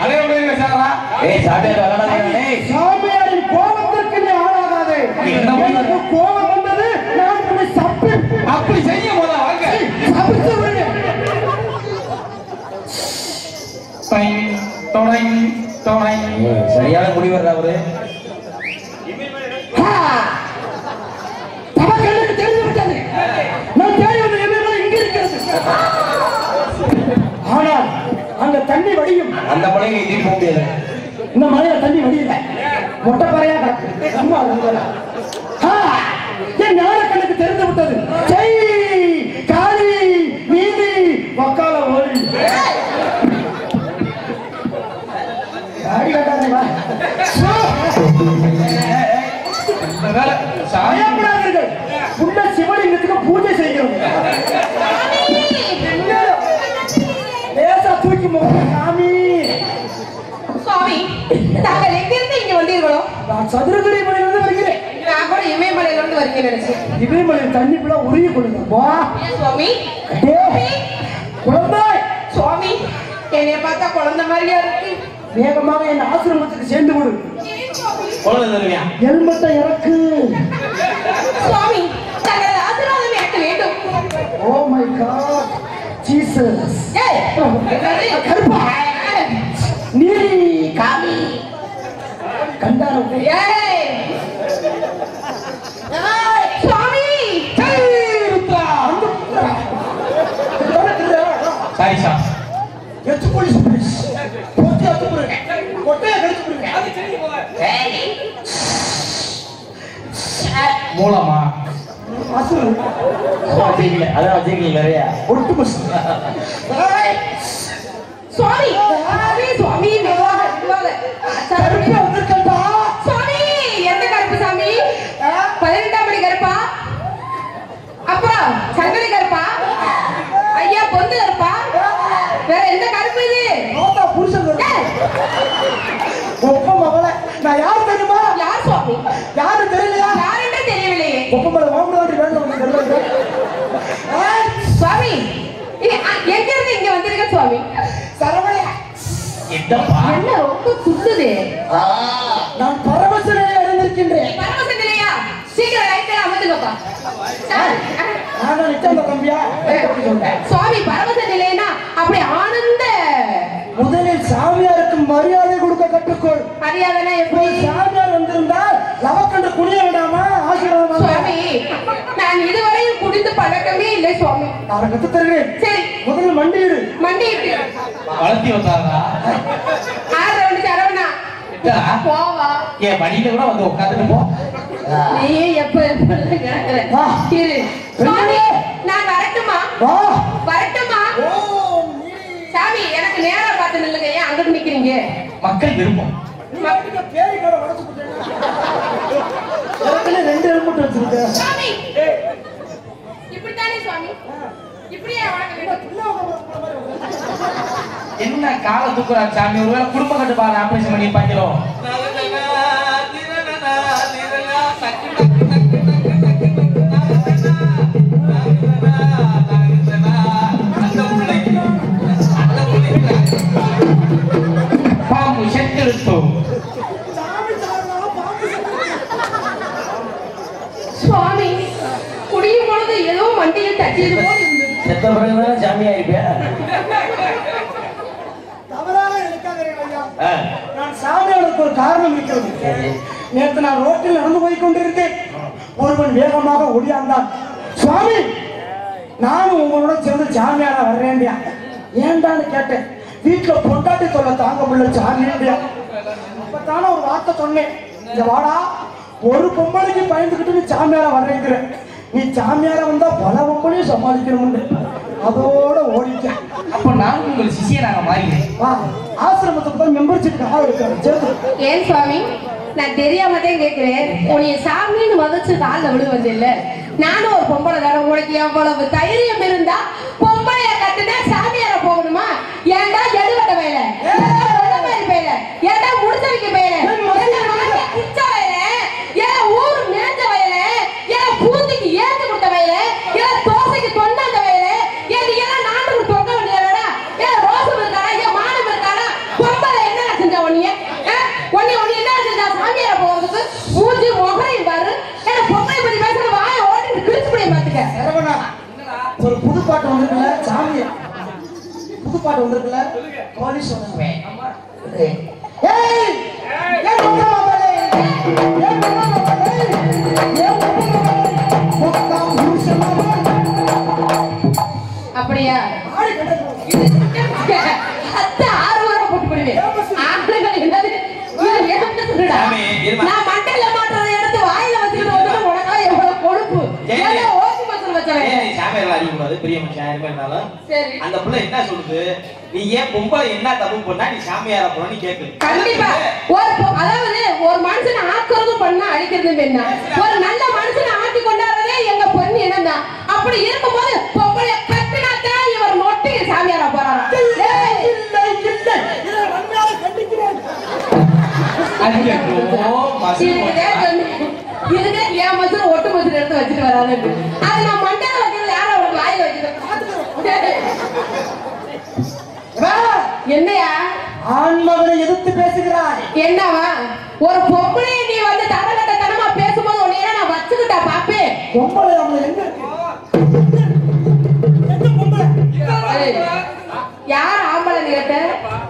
சாமியாரே அடே, உடனே இங்க சேர்றா. ஏய் சாமியார் வரலாதே ஏய் சாமியாரின் கோபத்திற்கு நீ ஆளாகாதே? எனக்கு கோபம் வந்தது நான் உன்னை சப்பி அப்படி செய்ய போதா வாங்க சபிச்சு விடு ஏய், சரியான முடிவர்றா அவரு தமக்கண்ணுக்கு தெரிந்து விட்டது நான் தேடி வந்த எதிர்மறை இங்க இருக்கிறது ஆனால் அங்க தண்ணி வடியும். அந்த மலையை நீ போக முடியாது இந்த மலையில தண்ணி வடியல. மொட்டை பறையா கிடக்கு. தாங்கள் எங்கிருந்து இங்க வந்தீர்களோ? நான் சதுரகிரி மலையிலிருந்து வருகிறேன். நான் கூட இமயமலையில இருந்து வரீங்க நினைச்சேன் இமயமலை தண்ணி ஃபுல்லா உருகி வா. சுவாமி? டேய், குழந்தை. சுவாமி என்னைய பார்த்தா குழந்தை மாதிரியா இருக்கு. வேகமாக என் ஆசிரமத்துக்கு சேர்ந்து தருவியா? ஹெல்மெட்டை இறக்கு. சுவாமி தங்களது ஆசீர்வாதம் எனக்கு வேண்டும். Oh my God. ஜீசஸ். ஏய், என்னது? கருப்பா. நீலி. காமி. கண்டாரம் ஏய். ஏய், சுவாமி! சாரி சா. எச்சு போலீஸ் போலீஸ். போத்தி அத்து போடுங்க. கொட்டையை கடிச்சு போடுங்க. மூலமா? அசுரன் வச்சிருக்கீங்க. அதான் வச்சிருக்கீங்க நிறைய ஒட்டு பஸ் சுவாமி சுவாமி சுவாமி மெதுவாக மெதுவாக கருப்பா வந்திருக்கா சுவாமி எந்த கருப்பு சாமி பதினெட்டாம் மணி கருப்பா அப்புறம் சங்கடி கருப்பா ஐயா பொந்து கருப்பா வேற எந்த கருப்பு இது நோத்தா புருஷன் ஏய், ஒப்ப மகளே நான் யார் தெரியுமா? யார் சுவாமி? யாரு தெரியலையா? யாருன்னு தெரியவில்லையே. ஒப்ப வேண்டாம் உனக்கு தெரியல ஏய், சுவாமி எங்க இருந்து இங்க வந்திருக்க சுவாமி? என்னப்பா? என்ன ரொம்ப சுத்துது. நான் பரவசனை அடைந்திருக்கின்றேன். பரவச நிலையா சீக்கிரம் ரைட்ல அமர்ந்துக்கப்பா. நான் நிச்சயம் தம்பியா? சுவாமி நிலைனா அப்படி ஆனந்த முதலில் சாமியாருக்கு மரியாதை கொடுக்க கற்றுக்கொள். மரியாதைனா எப்படி? சாமியார் வந்திருந்தால் லவக்கண்டு குனிய விடாம ஆசீர்வாதம் சுவாமி நான் இதுவரையும் குடித்து பழக்கமே இல்லை சுவாமி. நான் கத்து தருகிறேன். சரி. முதல்ல மண்டியிடு. மண்டிட்டு வளர்த்தி வந்தாரா? ஆறு ரவுண்டு சரவணா? போவா. என் மடியில கூட வந்து உட்காந்துட்டு போ. நீ எப்ப எப்ப நான் வரட்டுமா? வரட்டுமா? சாமி எனக்கு நேரா பார்த்து நில்லுங்க. ஏன் அங்கிட்டு நிக்கிறீங்க? மக்கள் எனக்குன்னு ரெண்டு ஹெல்மெட் வச்சிருக்கேன் சுவாமி இப்படித்தானே சுவாமி இப்படியே என்ன காலை தூக்குறா சாமி? ஒருவேளை குடும்ப கட்டுப்பாடு ஆபரேஷன் பண்ணி பாக்கிறோம் சாமி பாம்பு சுவாமி குடியும் பொழுது ஏதோ மண்டியில் தட்டியது போல் இருந்தது. செத்த பிறகுதான் சாமியா இருப்பியா தவறாக ஆ. நான் சாமியாருக்கு ஒரு காரணம் இருக்கிறது. நேற்று நான் ரோட்டில் நடந்து போய் கொண்டிருந்தேன். ஒருவன் வேகமாக ஒடியாந்தான் சுவாமி நானும் உங்களோட சேர்ந்து சாமியாரா வர்றேன்டியா ஏன்டான்னு கேட்டேன். வீட்டுல பொண்டாட்டி தொல்லை தாங்க முடியல சாமியாண்டியா அப்பதானே ஒரு வார்த்தை சொன்னேன். இங்க வாடா ஒரு பொம்பளைக்கு பயந்துக்கிட்டு நீ சாமியாரா வர்றேங்கிற. நீ சாமியாரா வந்தா பல பொம்பளையும் சமாளிக்கணும்னு. அதோட ஓடிக்க அப்ப நான் உங்கள் சிஷியனாக மாறினேன். வா ஆசிரமத்துக்கு போய் மெம்பர்ஷிப் இருக்காரு சேர்த்து ஏன் சுவாமி? நான் தெரியாம தான் கேட்கிறேன். உன்னைய சாமின்னு மதிச்சு காலில் விழுவது இல்ல. நானும் ஒரு பொம்பளை தானே. உனக்கு எவ்வளவு தைரியம் இருந்தா பொம்பளைய கட்டுனா சாமியார போகணுமா ஏன்டா எடுவட்ட வேலை வேலை ஏன்டா முடிச்ச வைக்க வேலை குச்ச வேலை ஏன் ஊர் மேஞ்ச வேலை ஏன் பூந்திக்கு ஏந்து கொடுத்த வேலை ஏன் தோசைக்கு தொண்டாந்த வேலை ஏன் நீ எல்லாம் நாட்டுக்கு தொங்க ஏன் ரோசம் இருக்காடா? ஏன் மானம் இருக்காடா? பொம்பளை என்ன செஞ்சா உன்னைய? உன்னை உன்னை என்ன செஞ்சா சாமியார போகிறதுக்கு? மூஞ்சி முகரையும் பாரு. ஏன்னா பொம்பளை பத்தி பேசுற வாய ஓட்டிட்டு கிழிச்சு முடிய சரவணா ஒரு புது பாட்டு வந்திருக்குல்ல சாமி புது பாட்டு ஏய்! முக்கா மாமலே ஏன் முக்கா மாமலே அப்படியா? அத்தை ஆறு வாரம் போட்டு போடுவேன். ஆளுகள் என்னது? சொல்லுடா சாமி, இருமா. நான் மண்டையில மாட்டுறதை எடுத்து வாயில வச்சுக்கிட்டு வந்து உனக்கா எவ்வளவு கொழுப்பு ஏய். ஏதோ ஓசி மசல் வச்சவன் ஏன் நீ சாமியார் அடிக்கக்கூடாது பெரிய மனுஷன் யாருமே இருந்தாலும். சரி. அந்த புள்ள என்ன சொல்லுது? நீ ஏன் பொம்பளை என்ன தப்பு பண்ணா நீ சாமியாரா போறன்னு கேக்குது கண்டிப்பா. ஒரு அதாவது ஒரு மனுஷனை ஆக்குறதும் பண்ணா அழிக்கிறதும் என்ன? ஒரு நல்ல மனுஷனை ஆக்கி கொண்டாடுறதே எங்க பொண்ணு என்னதான் அப்படி இருக்கும்போது பொம்பளை கட்டினாத்தான் இவர் மொட்டை சாமியாரா போறாரா. இதுக்கு என் மசூர் ஒட்டு மசூர் எடுத்து வச்சுட்டு வராதுன்னு அது நான் மண்டையில வைக்கிறது யாரும் அவருக்கு வாயில என்னையா? ஆண்மகனை எதிர்த்து பேசுகிறாய். என்னவா? ஒரு பொம்பளைய நீ வந்து தரகட்டத்தனமா பேசும்போது உன்னைய நான் வச்சுக்கிட்டா பாப்பேன் பொம்பளை அவளை எங்க பொம்பளை யார் ஆம்பளை நீ கேட்ட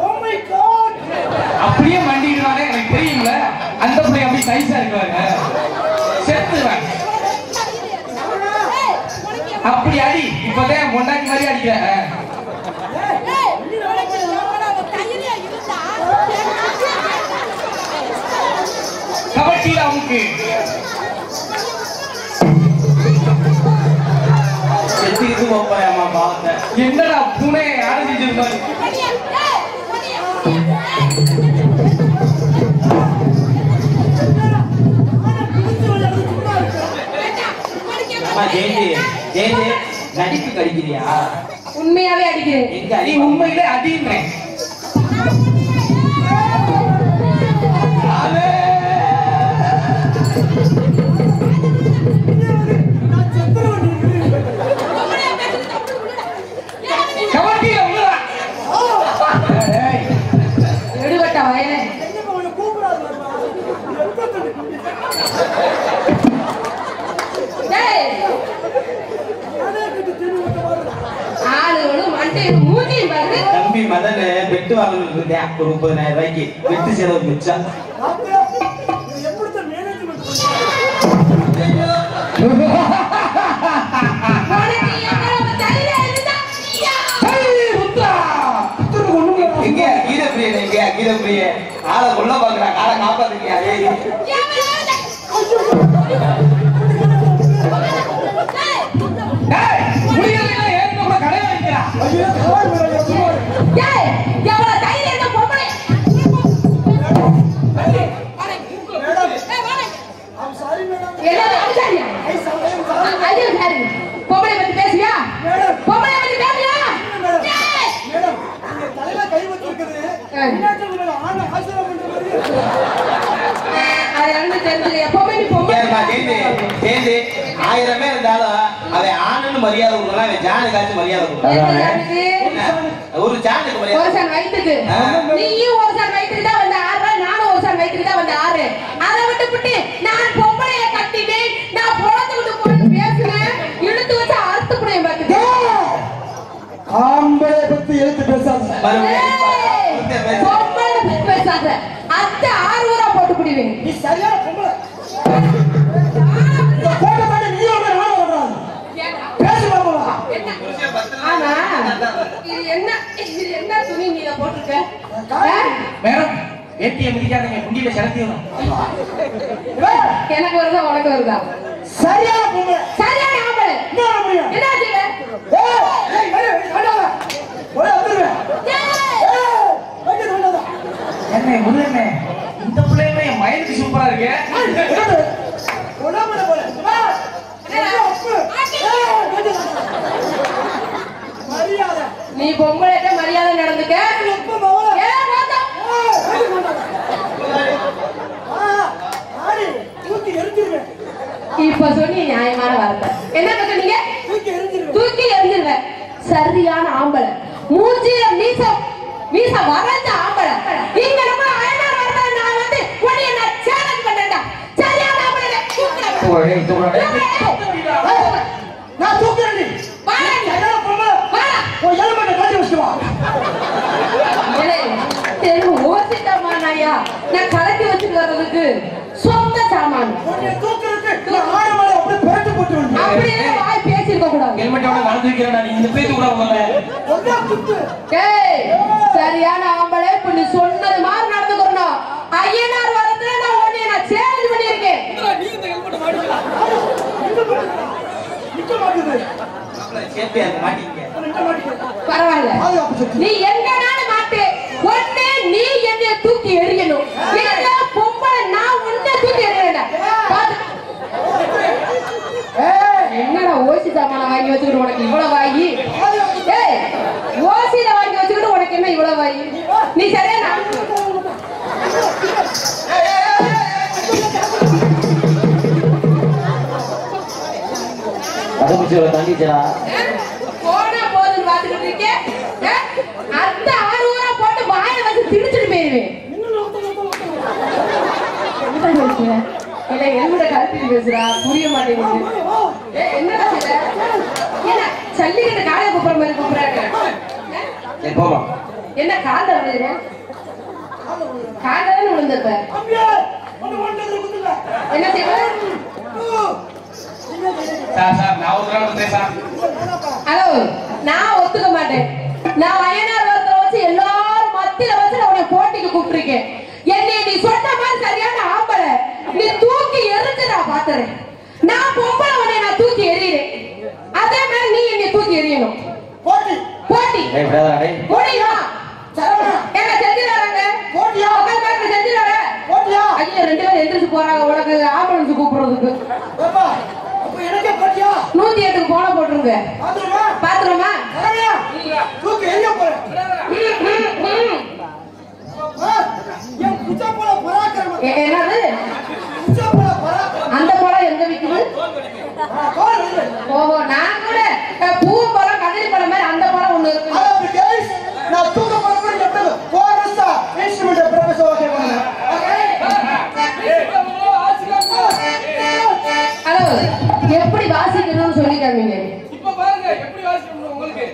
Oh my God! அப்படியே மண்டிடுவாங்க எனக்கு தெரியுங்கள அந்த பிள்ளை அப்படி சைஸா இருக்காங்க செத்துவேன் அப்படி அடி இப்பதான் பொண்டாட்டி மாதிரி அடிக்கிறேன் கபட்டியில செத்துக்கிட்டு என்னடா அம்மா ஜெயந்தி ஜெயந்தி நடிப்பு கடிக்கிறியா? உண்மையாவே அடிக்கிறேன் எங்க நீ உண்மையிலே அடின்றேன் தம்பி மதன் பெட்டு வாங்கணும் இருந்தேன் ஒரு முப்பதாயிரம் ரூபாய்க்கு பெட்டு செலவு மிச்சம் எப்படித்தான் மேனேஜ்மெண்ட் உனக்கு எவ்வளவு தைரியம் இருந்தா ஏன் கூட கடை வைக்கிறா டேய், எவ்வளவு தைரியம் இருந்தா பொம்பளை? பொம்பளை பத்தி பேசுவியா? பொம்பளை பத்தி பேசுவியா? மேடம் தலையில கை ஆண் பண்ற மாதிரி அது எப்பவுமே நீ பொம்பளை பேர் இருந்தாலும் அவன் ஆணுன்னு மரியாதை கொடுக்கலாம் அவன் ஜானுக்காச்சும் மரியாதை கொடுக்கலாம்? ஒரு ஜானுக்கு ஒரு மரியாதை சான் வயிற்றுக்கு ஆ. நீயும் ஒரு சான் வயிற்றுக்கு தான் வந்து ஆடுற நானும் ஒரு சான் வயிற்றுக்கு தான் வந்து ஆறு. அதை விட்டு விட்டு நான் பொம்பளைய கட்டினேன். நான் பொழந்து விட்டு போய் பேசுனேன் இழுத்து வச்சு அறுத்து புடிய பாத்துக்க ஆம்பளை பத்தி எழுத்து பேசாத. பொம்பளை பத்தி பேசாத. அத்தை ஆறு ஊரா போட்டு குடிவேன் நீ சரியான பொம்பளை. ஏடிஎம் மிதிக்காதீங்க குண்டியில செலுத்திடணும் எனக்கு வருதா உனக்கு வருதா சரியான பொம்பளை சரியான ஆம்பளை என்ன பண்ண என்ன ஆச்சு இவன்? ஏய், ஏய், வெளிய, வேண்டாம். ஒரே வந்துருவேன். ஏய்! என்ன முருகண்ணே இந்த பிள்ளையுமே என் மயிலுக்கு சூப்பரா இருக்கு? உடம்புல போல. மரியாதை. நீ பொம்பளைட்ட மரியாதை நடந்துக்க உப்பு மவளை. ஏன் பார்த்தா? ஏய், வெளிய வேண்டாம். ஆ, ஆடி, தூக்கி எரிஞ்சிருவேன். இப்ப சொன்னி நியாயமான வார்த்தை. என்ன சொன்னீங்க? தூக்கி எரிஞ்சிருவேன். சரியான ஆம்பளை. மூஞ்சில மீச மீச வரைஞ்ச ஆம்பளை. இங்க நம்ம அயனார் வரத நான் வந்து உன்னைய நான் சேலஞ்ச் பண்ணேன்டா சரியான ஆம்பளை நான் தூக்குறேன் நீ. வாடா. பொம்பளை. வாடா. உன் எலும்பை கட்டி வச்சுட்டு வா. ஓசிட்டமா நாயா. நான் கலக்கி வச்சுட்டு வர்றதுக்கு சொந்த சாமான். வைக்கிறேன் நான் இந்த சரியான ஆம்பளை இப்ப நீ சொன்னது மாதிரி நடந்துக்கணும் ஐயனார் வரதுல நான் உன்னை நான் சேலஞ்ச் நிக்க மாட்டேங்குது. பரவாயில்ல. நீ எங்கனாலும் மாட்டு. ஒண்ணு நீ என்னைய தூக்கி எறியணும் இல்ல பொம்பளை நான் உன்னை தூக்கி எறியணும் பாத்து ஏய், என்னடா ஓசி சாமான வாங்கி வச்சுக்கிட்டு உனக்கு இவ்வளவு வாங்கி ஏய் ஓசியில வாங்கி வச்சுக்கிட்டு உனக்கு என்ன இவ்வளவு வாங்கி நீ சரியா நான் கதவுச்சியோட தண்டிச்சடா போனா போதுன்னு பாத்துக்கிட்டு இருக்கேன் அஹ், அந்த ஆறு ஊரா போட்டு வாயை வச்சு திணிச்சிட்டு போயிருவேன். என்ன பேசுற? இல்ல என்னோட கருத்து பேசுறா? புரிய மாட்டேங்குது ஏய், என்னடா சொல்ற? என்ன சல்லிக்கிட்ட காலைய கூப்பிடுற மாதிரி கூப்பிடுறாங்க போமா என்ன காந்த விழுதுற காந்த தானே விழுந்திருப்ப? அம்பியே, ஒண்ணு ஒண்ணுல குத்துங்க. என்ன செய்வ? சார் சார் நான் ஹலோ ஒத்துக்க மாட்டேன். நான் வயநாடு ஒருத்தரை வச்சு எல்லாரும் மத்தியில வச்சு நான் உன்னை போட்டிக்கு கூப்பிட்டிருக்கேன். என்னை நீ சொன்ன மாதிரி சரியான ஆம்பளை. நீ தூக்கி எரிஞ்சு நான் பாத்துறேன். நான் பொம்பளை உன்னை நான் தூக்கி எறிகிறேன் அதே மாதிரி என்னை எறியணும். போட்டி போட்டி. டேய் விடாதடா டேய் முடியுமா சரவணா எங்க செஞ்சிடாங்க போட்டியா? உட்காந்து பாருங்க செஞ்சிடாங்க போட்டியா? ஐயோ ரெண்டு பேரும் எந்திரிச்சு போறாங்க உனக்கு ஆம்புலன்ஸ் கூப்பிடுறதுக்கு. ஏப்பா, அப்ப எனக்கே போட்டியா? நூத்தி எட்டுக்கு போன போட்டுருங்க. பாத்துருமா பாத்துருமா சரவணா தூக்கி எரிய என் போல பராக்கிரமம் என்னது? போல பராக்கிரமம் அந்த பழம் எங்க விக்குது. ஓஹோ நான் கூட. எப்படி வாசிக்கணும்னு சொல்லி காமிங்க இப்ப பாருங்க எப்படி வாசிக்கணும் உங்களுக்கு?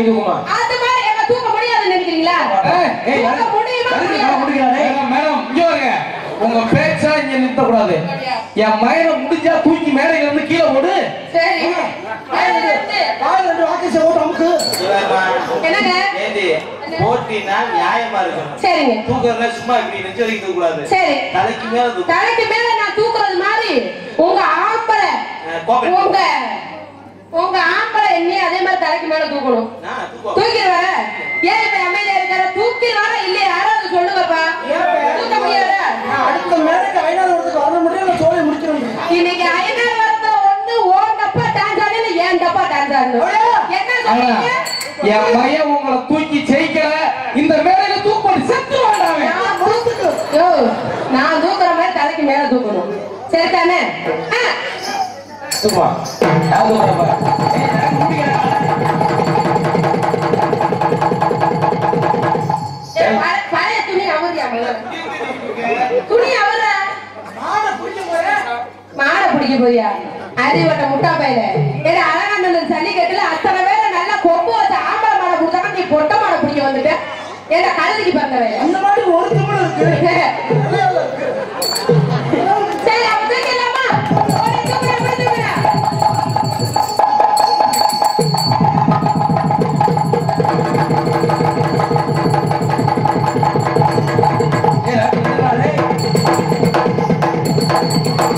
தூக்குமா அது மாதிரி எங்க தூக்க முடியாதுன்னு நினைக்கிறீங்களா? ஏய், முடியுமா முடியாது? மேடம், மேடம், இங்க வாங்க. உங்க பேச்சா இங்க நிறுத்த கூடாது என் மயனை முடிஞ்சா தூக்கி மேடையில இருந்து கீழே போடு சரி. மேல என்னங்க? போட்டினா நியாயமா இருக்கணும். சரிங்க. தூக்குறதுல சும்மா இப்படி நெஞ்சு தூக்க கூடாது சரி. தலைக்கு மேல தலைக்கு மேல நான் தூக்குறது மாதிரி உங்க ஆம்பளை. உங்க உங்க ஆம்பளை என்னையும் அதே மாதிரி தலைக்கு மேல தூக்கணும். நான் தூக்குவோம். தூக்கி வர. ஏன் இப்ப அமைதியா இருக்காரு? தூக்கி வர இல்லையா யாராவது சொல்லுங்கப்பா. தூக்க முடியாதா? நான் அடுத்த மேடைக்கு ஐநாறு வருஷத்துக்கு வர முடியும் இல்ல சோழி முடிச்சிடும் இன்னைக்கு ஐநூறு வரத்துல ஒண்ணு ஓன் டப்பா டான்ஸ் ஏன் டப்பா டான்ஸ் ஆடணும் என்ன சொல்றீங்க? என் பையன் உங்களை தூக்கி ஜெயிக்கல. இந்த மேடையில தூக்கி செத்து நான் தூக்குற மாதிரி தலைக்கு மேல தூக்கணும். சரிதானே? ஆ, தூக்குமா துணி அவர. மாடை பிடிக்க போறியா? அறிவட்ட முட்டா பையல. ஏன்னா அழகாண்டல் சல்லிக்கட்டுல அத்தனை பேரை நல்லா கொம்பு வச்ச ஆம்பளை மாடை கொடுத்தாங்க. நீ பொட்டை மாடை பிடிக்க வந்துட்ட. ஏன்னா கழுதிக்கு பிறந்தவன் அந்த மாதிரி ஒரு இருக்கு. டேய்,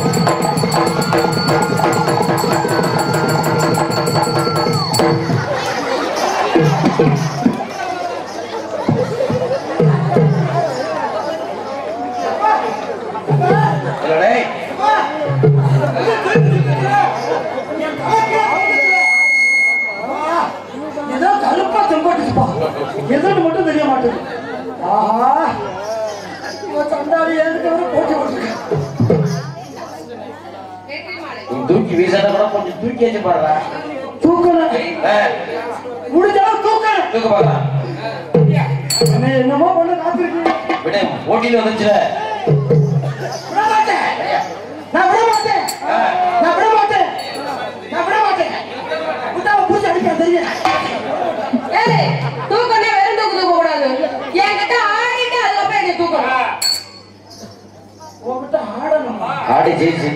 வச்சு பாடுறா தூக்கணும். முடிஞ்சாலும் தூக்கணும். தூக்கு பாடுறா என்ன என்னமோ பண்ண காத்திருக்கீங்க விட போட்டியில வந்துச்சுல. நான் விட மாட்டேன். நான் விட மாட்டேன். நான் விட மாட்டேன். விட்டா அவன் பூச்சி அடிக்க தெரியும் ஏய் தூக்கணும் வெறும் தூக்கு தூக்க கூடாது. என்கிட்ட ஆடிட்டு அதுக்கப்புறம் என்னை தூக்கணும். உன்கிட்ட ஆடணும்? ஆடி ஜெயிச்சு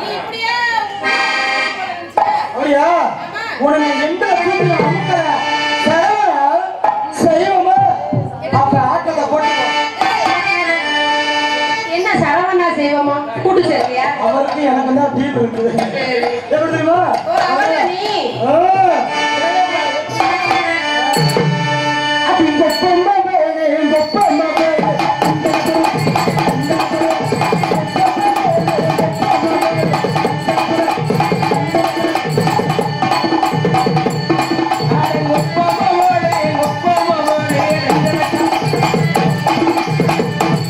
நீ இப்படியே அப்படியா நான் எந்த கூட்டில செய்வோமா அப்ப ஆட்டத்தை போட்டு என்ன சரவணா செய்வோமா கூட்டு சேர்க்கியா அவருக்கு எனக்கு தான் டீம் இருக்குது எப்படி தெரியுமா?